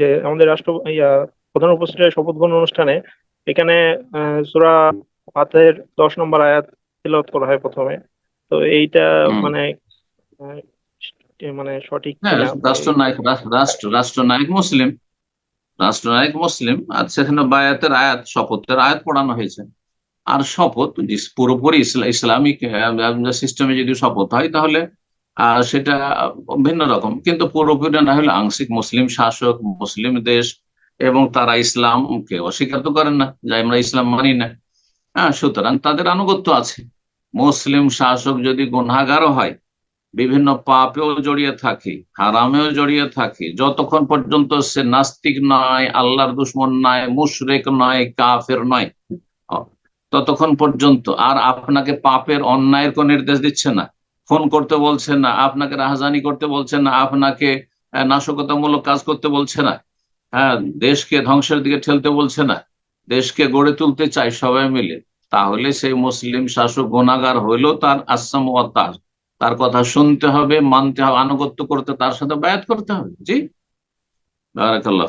যে আমাদের রাষ্ট্র ইয়া প্রধান উপস্থিতের শপথ গ্রহণ অনুষ্ঠানে এখানে সূরা ফাতের দশ নম্বর আয়াত তিলাওয়াত করা হয় প্রথমে। তো এইটা মানে মানে সঠিক হ্যাঁ রাষ্ট্রনায়ক রাষ্ট্র- রাষ্ট্র রাষ্ট্রনায়ক মুসলিম। রাষ্ট্রনায়ক মুসলিম। আর সেখানে বায়াতের আয়াত শপথের আয়াত পড়ানো হয়েছে। আর শপথ পুরোপুরি ইসলামিক সিস্টেমে যদি শপথ হয় তাহলে সেটা ভিন্ন রকম। কিন্তু পুরোপুরি না হলে আংশিক মুসলিম শাসক, মুসলিম দেশ এবং তারা ইসলামকে অস্বীকার তো করেন না, যে আমরা ইসলাম মানি না। হ্যাঁ সুতরাং তাদের আনুগত্য আছে। মুসলিম শাসক যদি গুনাগারও হয়, বিভিন্ন পাপেও জড়িয়ে থাকে, হারামেও জড়িয়ে থাকে, যতক্ষণ পর্যন্ত সে নাস্তিক নয়, আল্লাহর দুশ্মন নয়, মুশরেক নয়, কাফের নয়, ততক্ষণ পর্যন্ত। আর আপনাকে পাপের অন্যায়ের কোন নির্দেশ দিচ্ছে না। ফোন করতে বলছে না, আপনাকে রাহাজানি করতে বলছে না, আপনাকে নাশকতামূলক কাজ করতে বলছে না হ্যাঁ দেশকে ধ্বংসের দিকে ঠেলতে বলছে না, দেশকে গড়ে তুলতে চাই সবাই মিলে। তাহলে সেই মুসলিম শাসক গুণাগার হইলেও তার আসাম ও তার তার কথা শুনতে হবে, মানতে হবে, আনুগত্য করতে, তার সাথে বায়াত করতে হবে। জি? বারাকাল্লাহ